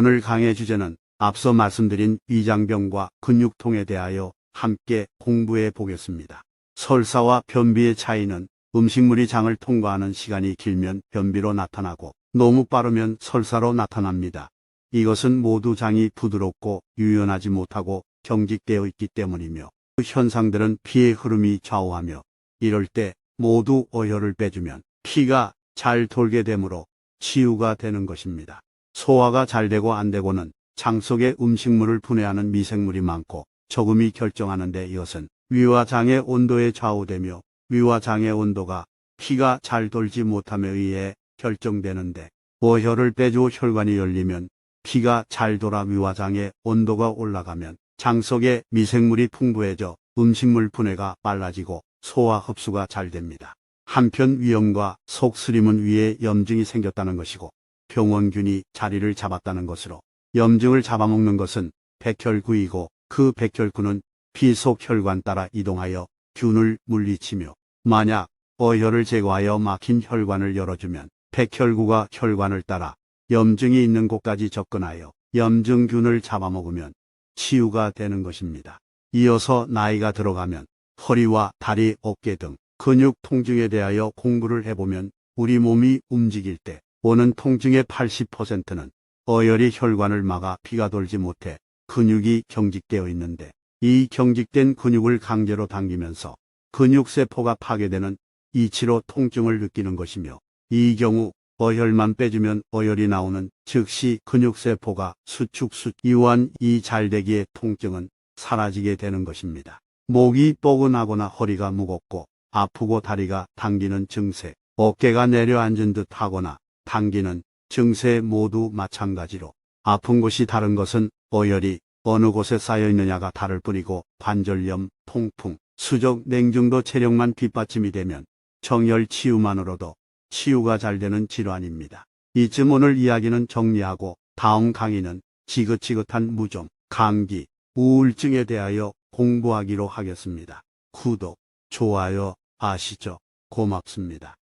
오늘 강의 주제는 앞서 말씀드린 위장병과 근육통에 대하여 함께 공부해 보겠습니다. 설사와 변비의 차이는 음식물이 장을 통과하는 시간이 길면 변비로 나타나고 너무 빠르면 설사로 나타납니다. 이것은 모두 장이 부드럽고 유연하지 못하고 경직되어 있기 때문이며 그 현상들은 피의 흐름이 좌우하며 이럴 때 모두 어혈을 빼주면 피가 잘 돌게 되므로 치유가 되는 것입니다. 소화가 잘 되고 안 되고는 장 속에 음식물을 분해하는 미생물이 많고 적음이 결정하는데 이것은 위와 장의 온도에 좌우되며 위와 장의 온도가 피가 잘 돌지 못함에 의해 결정되는데 어혈을 빼주어 혈관이 열리면 피가 잘 돌아 위와 장의 온도가 올라가면 장 속에 미생물이 풍부해져 음식물 분해가 빨라지고 소화 흡수가 잘 됩니다. 한편 위염과 속쓰림은 위에 염증이 생겼다는 것이고 병원균이 자리를 잡았다는 것으로 염증을 잡아먹는 것은 백혈구이고 그 백혈구는 피속 혈관 따라 이동하여 균을 물리치며 만약 어혈을 제거하여 막힌 혈관을 열어주면 백혈구가 혈관을 따라 염증이 있는 곳까지 접근하여 염증균을 잡아먹으면 치유가 되는 것입니다. 이어서 나이가 들어가면 허리와 다리, 어깨 등 근육 통증에 대하여 공부를 해보면 우리 몸이 움직일 때 오는 통증의 80%는 어혈이 혈관을 막아 피가 돌지 못해 근육이 경직되어 있는데 이 경직된 근육을 강제로 당기면서 근육세포가 파괴되는 이치로 통증을 느끼는 것이며 이 경우 어혈만 빼주면 어혈이 나오는 즉시 근육세포가 수축수 이완 이 잘되기에 통증은 사라지게 되는 것입니다. 목이 뻐근하거나 허리가 무겁고 아프고 다리가 당기는 증세, 어깨가 내려앉은 듯 하거나 당기는 증세 모두 마찬가지로 아픈 곳이 다른 것은 어혈이 어느 곳에 쌓여 있느냐가 다를 뿐이고 관절염, 통풍, 수족, 냉증도 체력만 뒷받침이 되면 정열 치유만으로도 치유가 잘 되는 질환입니다. 이쯤 오늘 이야기는 정리하고 다음 강의는 지긋지긋한 무좀, 감기, 우울증에 대하여 공부하기로 하겠습니다. 구독, 좋아요, 아시죠? 고맙습니다.